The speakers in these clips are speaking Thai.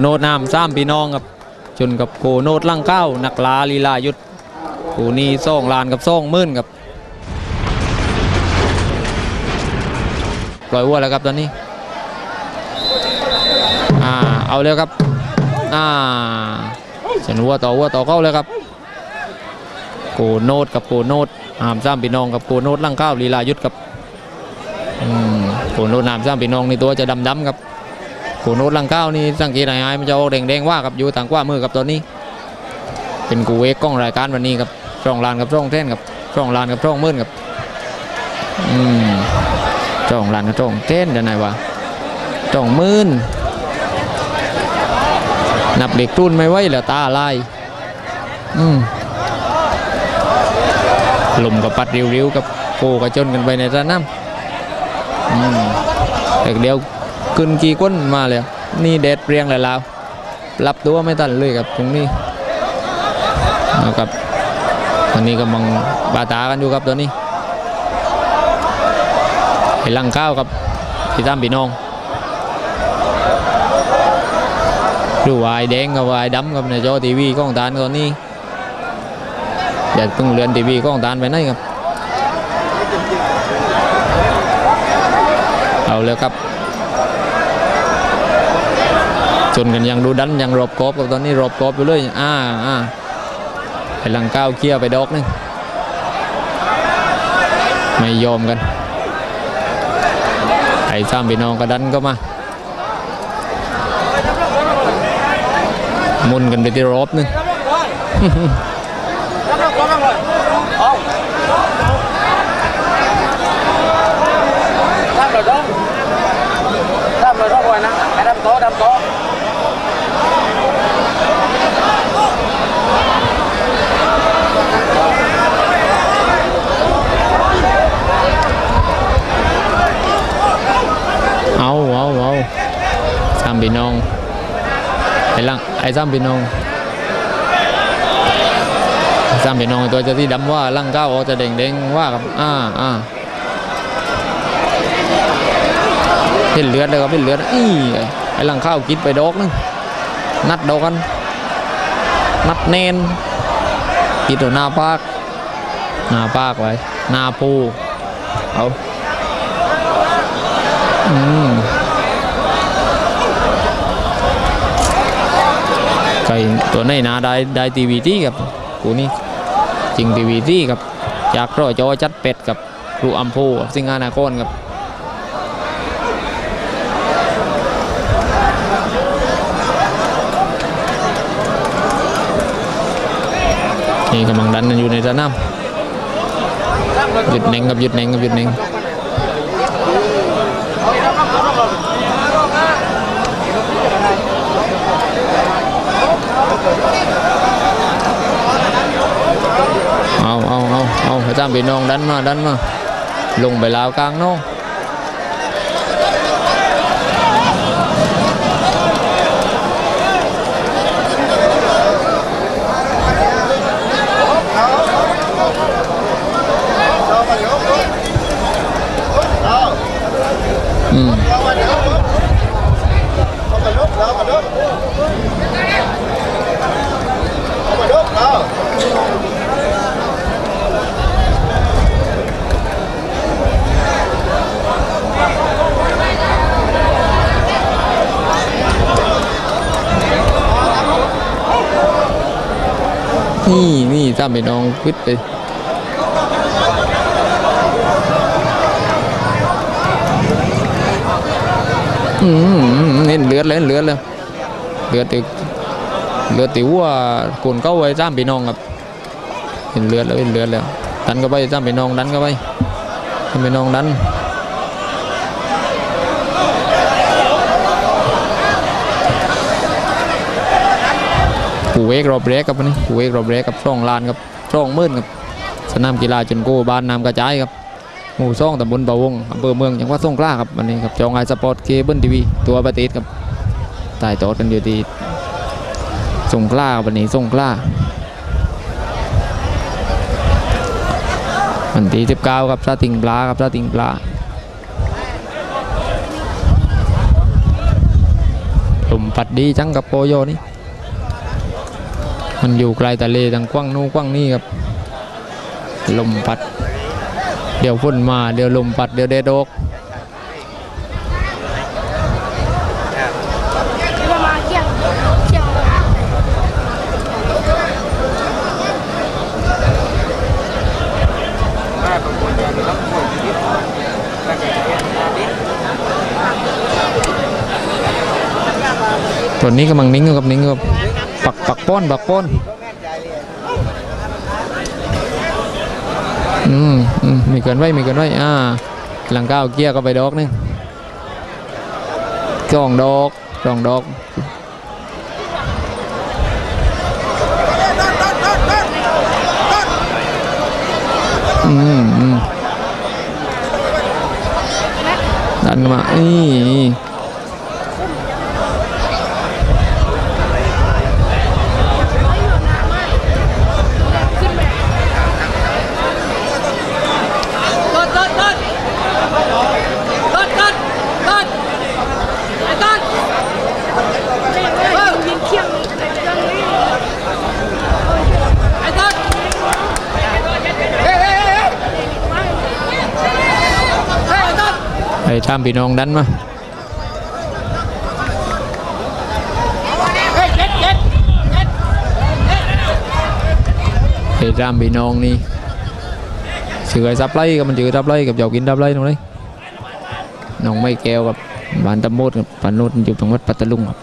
โนดน้ำสามพี่น้องครับชนกับโกโนดลังเก้านักลาลีลายุทธคู่นี้ซ่องลานกับซ่องมื่นครับปล่อยวัวแล้วครับตอนนี้อ่าเอาเร็วครับอ่าฉันวัวต่อวัวต่อเข้าเลยครับโกโนดกับโกโนดหามสามพี่น้องกับโกโนดลังเก้าลีลายุทธครับโกโนดน้ำสามพี่น้องในตัวจะดำๆครับ โขนโนดลังเก้านี่สังเกตหน่อยๆมันจะออกแดงๆว่ากับอยู่ทางขวามือกับตอนนี้ เป็นกูเวกกล้องรายการวันนี้ครับช่องลานกับช่องแท่นกับช่องลานกับช่องมื่นกับอืมช่องลานกับช่องแท่นจะไหนวะช่องมื่นนับเด็กรุ่นไม่ไหวเหลือตาลายอืมลมกับปัดริ้วๆกับโกกระจนกันไปในสนามอืมเด็กเดียว ขึ้นกี่ก้นมาเลยนี่เด็ดเรียงเลยลาวรับตัวไม่ทันเลยครับตรงนี้นะครับตอนนี้กำลังบาตากันอยู่ครับตอนนี้ไอ้ลังข้าวครับพี่ตั้มพี่น้องดูวายแดงกับวายดำกับในจอทีวีกล้องตานตอนนี้อย่าเพิ่งเลื่อนทีวีกล้องตานไปไหนครับ เอาเลยครับ ช นกันยังดูดันยังรอบกอบกับตอนนี้รอบกอบอยู่เลยอ่าอ่าไอหลังก้าวเคลียร์ไปดอกหนึงไม่ยอมกันไอ้ซ้ำพี่น้องก็ดันก็มามุนกันไปที่รอบหนึง đâm rồi đó đâm rồi đó rồi nè hãy đâm có đâm có เอาเอาเอาซ้ำพี่น้อง ไอ้หลังไอ้ซ้ำพี่น้องซ้ำพี่น้องตัวจะที่ดำว่าหลังก้าวออกจะเด้งเด้งว่ากับอ่าอ่าเห็นเลือดเลยครับเห็นเลือดอีไอ้หลังข้าวกินไปดอกนึงนัดดอกกัน นัดเนนกินตัวหน้าปากหน้าปากไว้หน้าปูเอาอืม ไก่ตัวไหนนาได้ได้ทีวีที่กับกูนี่จริงทีวีที่กับจากรอจอจัดเป็ดกับครูอัมพูสิงหานาคอนกับนี่กำลังดันอยู่ในสนามหยุดเน่งกับหยุดเน่งกับหยุดเน่งเอา เอาอาเอาพระเจ้าพี่น้องดันมาดันมาลงไปลาวกลางน้องอืม นี่ นี่ตามไปน้องพิษไปอืมเห็นเลือดเลยเห็นเลือดเลยเลือดติเลือดติว่าคนเข้าไว้ตามพี่น้องครับเห็นเลือดแล้วเห็นเลือดแล้วดันก็ไปตามพี่น้องดันก็ไปตามพี่น้องดัน กูเวกรอบแรกครับวันนี้กูเวกรอบแรกกับช่องลานครับช่องมื่นครับสนามกีฬาจนโกบ้านน้ำกระจายครับหมู่ซ่องตำบลบาวงอำเภอเมืองจังหวัดสงขลาครับวันนี้ครับจองไอสปอร์ตเคเบิลทีวีตัวประติดครับตายโตดกันอยู่ที่สงขลาครับวันนี้สงขลาวันที่สิบเก้าครับซาติงปลาครับซาติงปลาลมพัดดีจังกับโปโยนี่ มันอยู่ไกลทะเลทางกว้างนู้กว้างนี่ครับ ลมพัด เดี๋ยวฝนมาเดี๋ยวลมพัดเดี๋ยวแดดออกตัวนี้กำลังนิ่งอยู่กับนิ่งอยู่กับ ป้อนปักป้อนอืมอืมมีเกินไว้มีเกินไว้อ่าหลังก้าวเกียร์ก็ไปดอกนึงสองดอกสองดอกอืมอืมดันมานี่ ไปทำพี่น้องดันมาเฮ้ยเจ็ดเจ็ดเจ็ดไปทำพี่น้องนี่ชื่อไอ้ซับไล่กับมันชื่อซับไล่กับเจ้ากินซับไล่ตรงนี้น้องไม่แก้วกับบ้านตะโมดกับปานโนดอยู่จังวัดปัตตาลุงครับ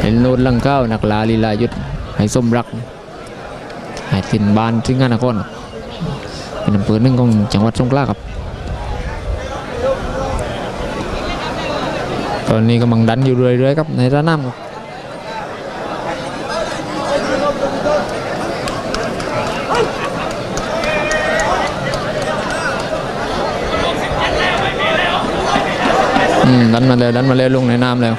เห็นโนดลังเก้านักลาลีลายุทธให้ส้มรักให้สินบานถึงงานนครครับ เป็นอำเภอหนึ่งของจังหวัดสงขลาครับ ตอนนี้กำลังดันอยู่เรื่อยๆครับในระน้ำครับดันมาแล้วดันมาแล้วลงในน้ำแล้ว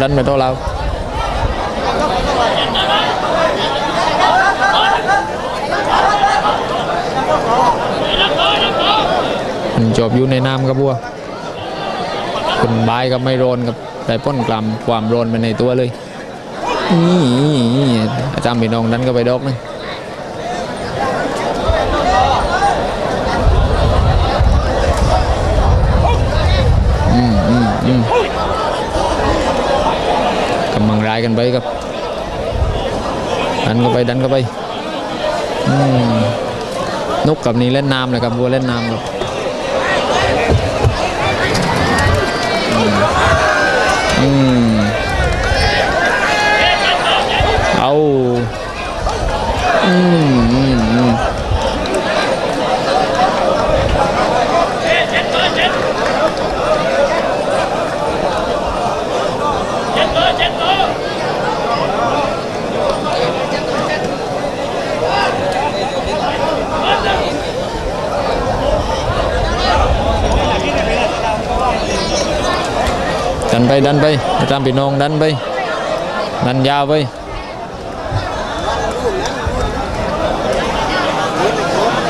ดันไปโต๊ะเรามันจบอยู่ในน้ำครับบัวคุณบายกับไม่โรนกับแต่ป้นกลัมความโรนไปในตัวเลยนี่อาจารย์พี่น้องนั้นก็ไปดอกนึง กันไปครับดันก็ไปดันก็ไปนุกกับนี้เล่นน้ำเลยครับวัวเล่นน้ำครับเอาอืม ไปดันไปอาจารย์พี่น้องดันไปดันยาวไป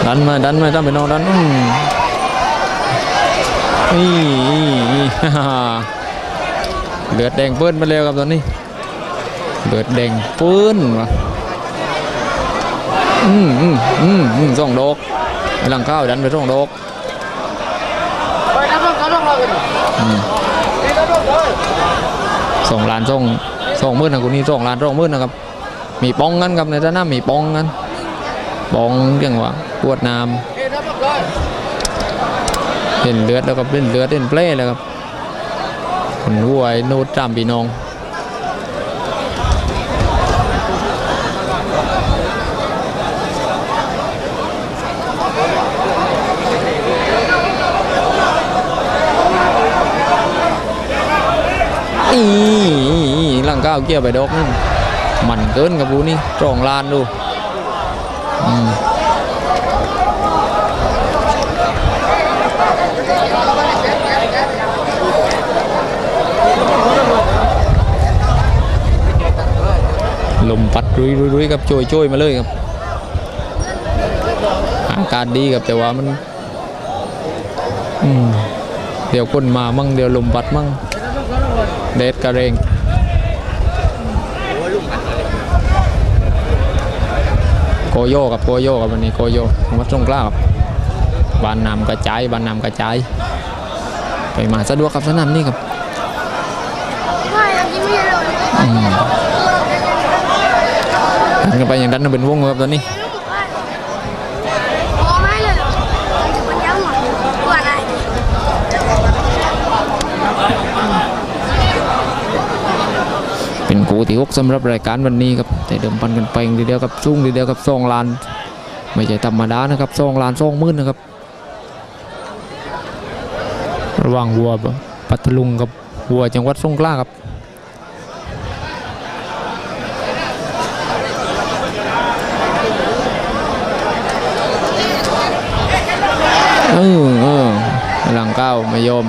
ดันมาดันมาอาจารย์พี่น้องดันอืมนี่นี่ฮ่าฮ่าเลือดแดงเปื้อนมาเร็วครับตอนนี้เลือดแดงเปื้อนวะอืมอืมอืมอืมส่องดอกหลังข้าวดันไปส่องดอก ไปน้ำลงน้ำลงเรากัน อืม นี่น้ำลงเลย ส่งลานส่งส่งมื่นนะคุณนี่ส่งลานส่งมื่นนะครับ มีปองกันครับในด้านหน้ามีปองกันปองเรียกว่าปวดน้ำเล่นเลือดแล้วก็เล่นเลือดเล่นเปล้เลยครับคนรวยโน้ตจามพี่น้อง อีหลังก้าวเกี่ยวไปดอกนึงมันเกินกับบูนี่ตรองลานดูลมปัดรุยรุยรุยครับโชยโชยมาเลยครับ อากาศดีครับแต่ว่ามันอืมเดี๋ยวคนมามั่งเดี๋ยวลมปัดมั่ง เดดกระเรงโกโยกับโกโยกับวันนี้โกโยวัดสงขลาครับบานนำกระจายบานนำกระจาย ไปมาสะดวกครับสนามนี่ครับไม่อันนี้ไม่เลยอืมหันกันไปอย่างนั้นเป็นวงครับตอนนี้ พอไม่เลยเหรอมันยังหมดกว่าอะไร เป็นกูที่หกสำหรับรายการวันนี้ครับแต่เดิมพันกันไปทีเดียวกับซุ้งทีเดียวกับซองลาน ไม่ใช่ธรรมดานะครับซองลานซองมื่นนะครับ ระหว่างวัวปัตลุงกับวัวจังหวัดสงขลาครับเออเออหลังเก้าไม่ยอม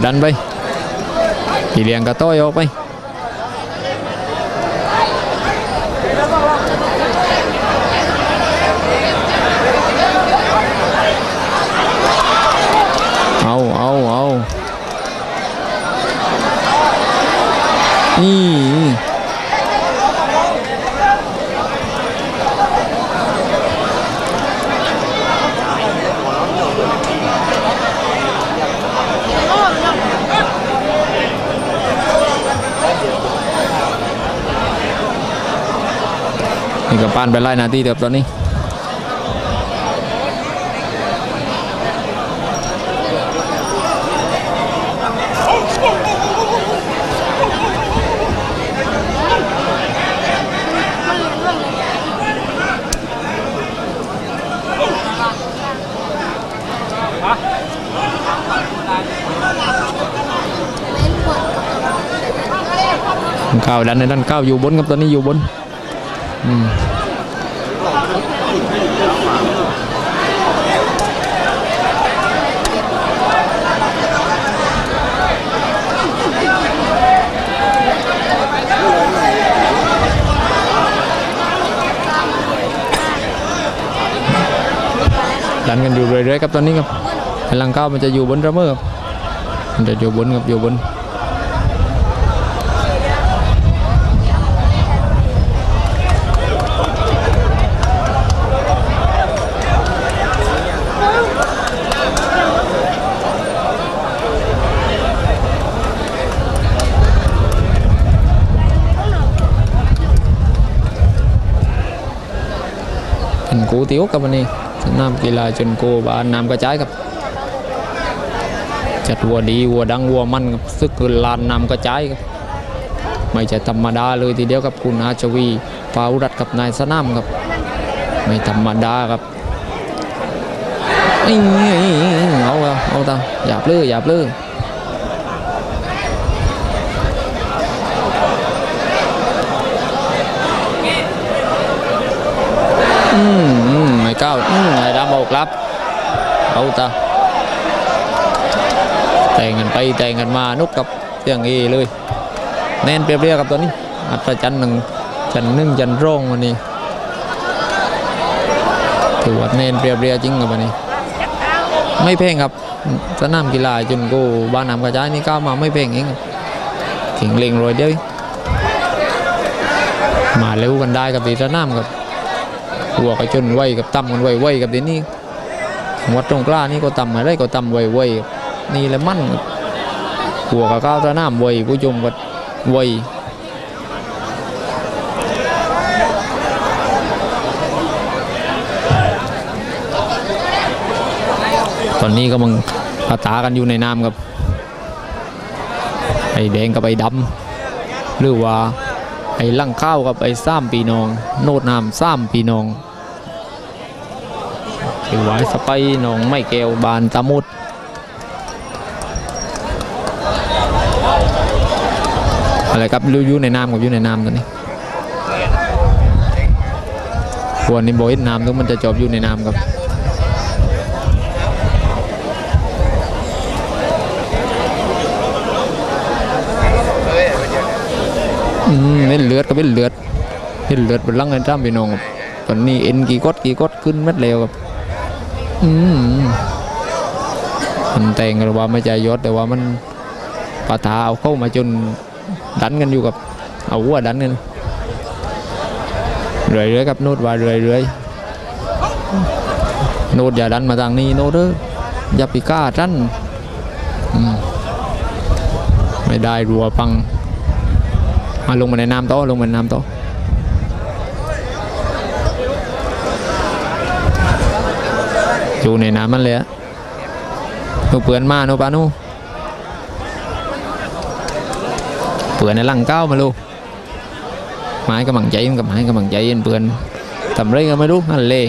เอาดันไปพี่เลี้ยง กระต้อยออกไปเอาเอาเอานี่นี่ก็ปานไปไล่นาทีเดียวตอนนี้ก้าวดันในด้านก้าวอยู่บนครับตอนนี้อยู่บนอืม ดันกันอยู่เรื่อยๆครับตอนนี้ครับพลังก้าวมันจะอยู่บนระเมอครับมันจะอยู่บนครับอยู่บน thành cú tiếu các bạn đi nam kỳ là chân cô và nam กระจายครับจัดวัวดีวัวดังวัวมันครับซึกคือลานนำกระจายครับไม่ใช่ธรรมดาเลยทีเดียวกับคุณอาชวีฟาวุรัตกับนายสนามครับ ไม่ธรรมดาครับเอาเอาเอาตาหยาบเลยหยาบเลยอืมอืม ก้าวอืมไอ้ดำบอกรับเอาตาแต่งกันไปแต่งกันมานุกกับเสียงเอเลย แน่นเปรียบๆกับตัวนี้อัศจรรย์หนึ่งจันหนึ่งจันร่องวันนี้ถือว่าแน่นเปรียบเรียจริงกับวันนี้ ไม่แพงครับสนามกีฬาจนกูบ้านน้ำกระจายนี่ก้าวมาไม่แพงเองถึงเล็งรอยเดียวมาเร็วกันได้กับตีสนามครับ หัวก็จนไวกับต่ำกันไวไวกับเดี๋ยวนี้วัดตรงกล้านี่ก็ต่ำอะไรก็ต่ำไวไวๆครับนี่แหละมั่นบหัวกับก้าวสนามไวผู้ชมก็ไวตอนนี้กำลังปะตากันอยู่ในน้ำครับไอ้แดงกับไอ้ดำหรือว่าไอ้ลังข้าวกับไอ้ซ้ำปีนอง โนดนามซ้ำปีนอง คือไว้สไปนองไม่แก้วบานตะมุดอะไรครับรู้ยู่ในน้ำกับยู่ในน้ำตอนนี้ควรนี่บอยน้ำทุกมันจะจบอยู่ในน้ำครับอืมเป็นเลือดก็เป็นเลือดเป็นเลือดเป็นลังเงินจ้ำพี่น้องครับตอนนี้เอ็นกี่กดกี่กดขึ้นเม็ดเร็วครับ อืมมันแต่งกันว่าไม่ใจยศแต่ว่ามันปะทาเอาเข้ามาจนดันกันอยู่กับ เอาหัวดันกันเรื่อยๆครับโนดว่าเรื่อยๆโนดอย่าดันมาทางนี้โนดเด้ออย่าไปกล้าจันไม่ได้รัวปังมาลงมาในน้ำโตลงมาในน้ำโต ดูในน้ำมันเลยอะนูเปื่อนมาโนปานูเปื่อนในลังเก้ามาลูกไม้กำลังใจกับไม้กำลังใจเย็นเปื่อนทำไรก็ไม่รู้นั่นเลย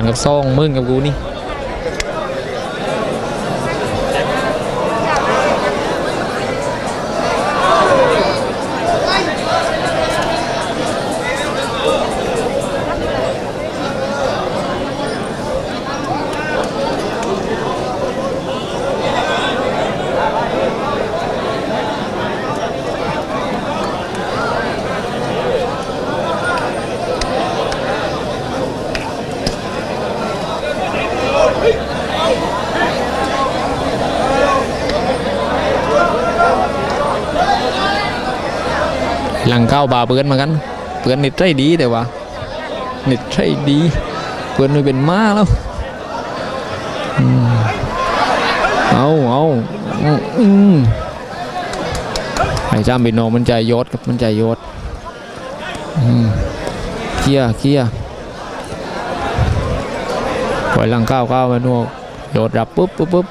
านกับสองมื่นกับกูนี่ หลังเก้าบาเปื่อนเหมือนกันเปื่อนนิดใจดีแต่ว่านิดใจดีเปื่อนไม่เป็นม้าแล้วเอาเอาอืมอืมไอ้จ้ามบินโนมันใจยศครับมันใจยศเคียเคียปล่อยลังเก้าเก้ามาโนกโดดรับปุ๊บปุ๊บปุ๊บ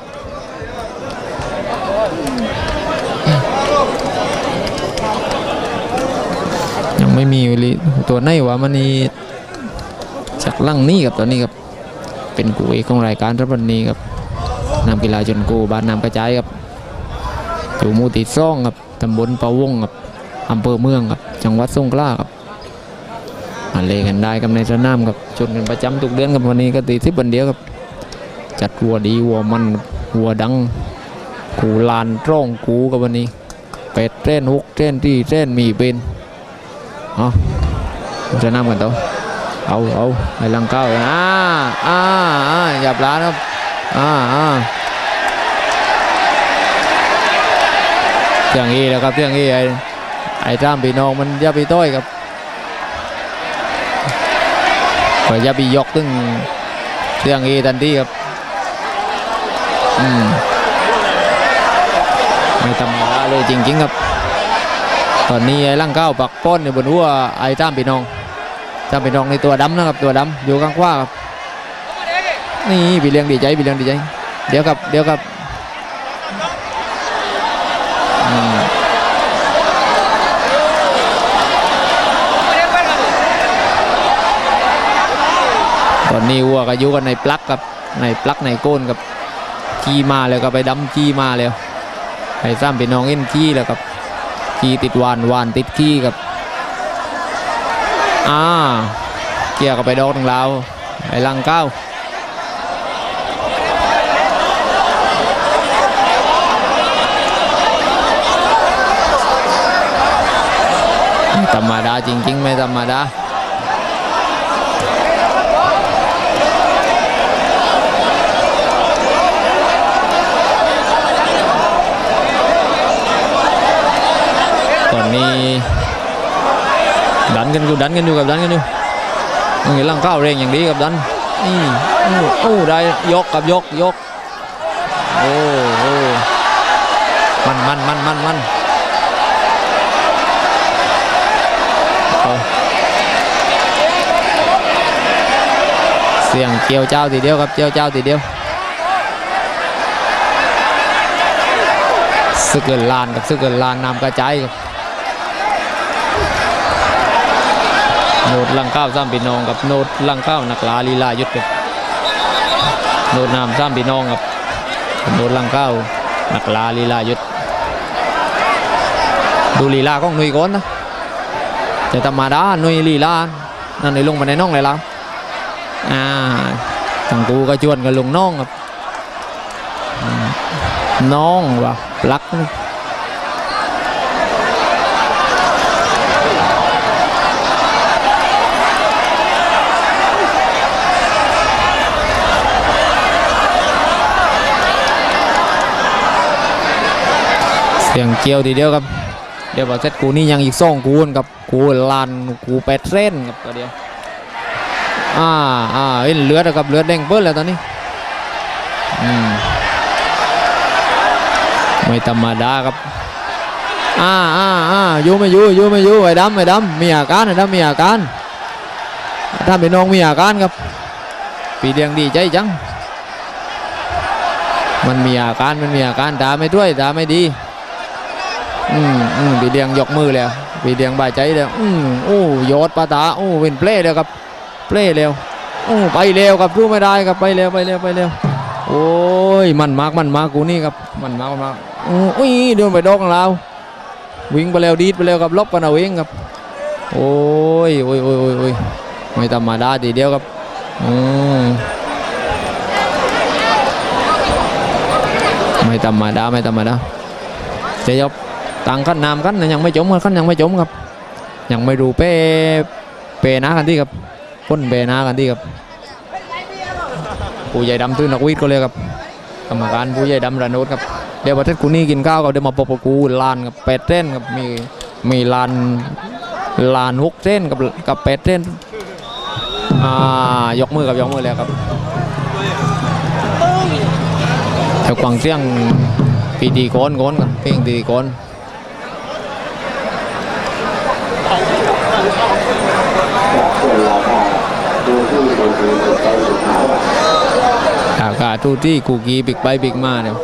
ไม่มีเลยตัวไหนวะมันนี่จากลังนี่กับตัวนี้ครับเป็นกูเอกของรายการรับวันนี้ครับนำกีฬาชนกูบ้านนำกระจายครับอยู่มูติซ่องครับตำบลปะวงครับอำเภอเมืองครับจังหวัดสงขลาครับมาเลกันได้กับในสนามครับชนกันประจำทุกเดือนครับวันนี้ก็ตีทิพย์วันเดียวครับจัดวัวดีวัวมันวัวดังกูลานร่องกูกับวันนี้เป็ดเต้นฮุกเต้นที่เต้นมีเป็น เอาจะนำกันต่อเอาเอาไอ้ลังเก้าอ่าอ่าอ่าหยับร้านครับอ่าอ่าเที่ยงอีแล้วครับเที่ยงอีไอ้ไอ้จ้ามปีน้องมันย่าไปต้อยครับก็ย่าไปยกตึงเที่ยงอีทันทีครับอืมไม่ธรรมดาเลยจริงๆครับ ตอนนี้ไอ้ร่างเก้าปักป้อนอยู่บนหัวไอ้จ้ามปีนองจ้ามปีนองในตัวดำนะครับตัวดำอยู่ข้างขวาครับนี่ปีเลี้ยงดีใจปีเลี้ยงดีใจ เดี๋ยวครับเดี๋ยวครับตอนนี้วัวก็อยู่กันในปลั๊กครับในปลั๊กในโก้นครับขี้มาแล้วก็ไปดำขี้มาแล้วไอ้ซ้ำปีน้องเอ็นขี้แล้วครับ ขี้ติดวานวานติดขี้กับอ่าเกี่ยวกับไปดอกของเราไอ้ลังเก้าธรรมดาจริงๆ ไม่ธรรมดา ตอนนี้ ดันกันอยู่ดันกันอยู่กับดันกันอยู่มึงเห็นร่างก้าวเร่งอย่างดีกับดันนี่อู้อู้ได้ยกกับยกยกโอ้โอ้มันมันมันมันมันเสียงเกียวเจ้าทีเดียวครับเกียวเจ้าทีเดียวสึกเกินลานกับสึกเกินลานนำกระจายครับ โนดลังข้าวซ้ำพี่น้องกับโนดลังข้าวนักลาลีลายุทธครับโนดนามซ้ำพี่น้องครับโนดลังข้าวนักลาลีลายุทธดูลีลาของหนุ่ยก่อนนะจะธรรมดาหนุ่ยลีลานั่นหนุ่ยลงมาในน้องเลยล้วอ่าทางกูก็ชวนกันลงน้องครับน้องวะปลัก เสียงเกียวทีเดียวครับ เดี๋ยวพอเซตกูนี่ยังอีกสองกูนกับกูลานกูแปดเส้นครับตัวเดียวอ่าอ่าเห็นเลือดครับเลือดแดงเปิ้ลแล้วตอนนี้อืมไม่ธรรมดาครับอ่าอ่าอ่าอยู่ไม่อยู่อยู่ไม่อยู่ไอ้ดำไอ้ดำมีอาการไอ้ดำมีอาการถ้าเป็นน้องมีอาการครับปีเดียงดีใจจัง มันมีอาการมันมีอาการตาไม่ด้วยตาไม่ดี อืมอืมปีเดียงยกมือแล้วปีเดียงบายใจแล้วอืมโอ้ยอดปาตาโอ้เป็นเปล่แล้วครับเปล่แล้วโอ้ไปเร็วครับรู้ไม่ได้ครับไปเร็วไปเร็วไปเร็วโอ้ยมันมากมันมากกูนี่ครับมันมากมันมากอืออุ้ยเดินไปดอกของเราวิ่งไปแล้วดีดไปแล้วครับลบกันเอาเองครับ โอ้ยโอ้ยโอ้ยโอ้ยโอ้ยไม่ธรรมดาทีเดียวครับอืมไม่ธรรมดาไม่ธรรมดาเจะยบ ต่างขั้นนามกันนยังไม่จมกันขั้นยังไม่จมครับ ยังไม่รู้เป้เปนากันที่ครับพ้นเปนากันที่ครับผู้ใหญ่ดำตื้นนักวิทย์ก็เลยครับกรรมการผู้ใหญ่ดำระโนดครับเดี๋ยวประเทศกูนี่กินข้าวกับเดี๋ยวมาปปกูลานกับเป็ดเส้นครับมีมีลานลานหกเส้นกับกับเป็ดเส้นอ่ายกมือกับยกมือแล้วครับแถวกวางเสียงปีตีโกนโกนครับเพลงตีโกน อากาศทูที่กูกีบิกไปบิกมาเนี่ย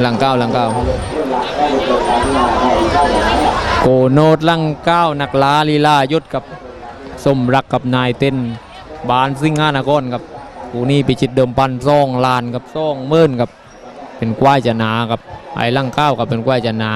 หลังเก้าหลังเก้าโกโนดลังเก้านักลาลีลายุทธกับสมรักกับนายเต้นบานซิงหานากอนครับกูนี่ไปชิดเดิมพันซ่องลานกับซ่องเมื่นกับเป็นกว้ายจนากับไอ้ลังเก้ากับเป็นกว้ายจนา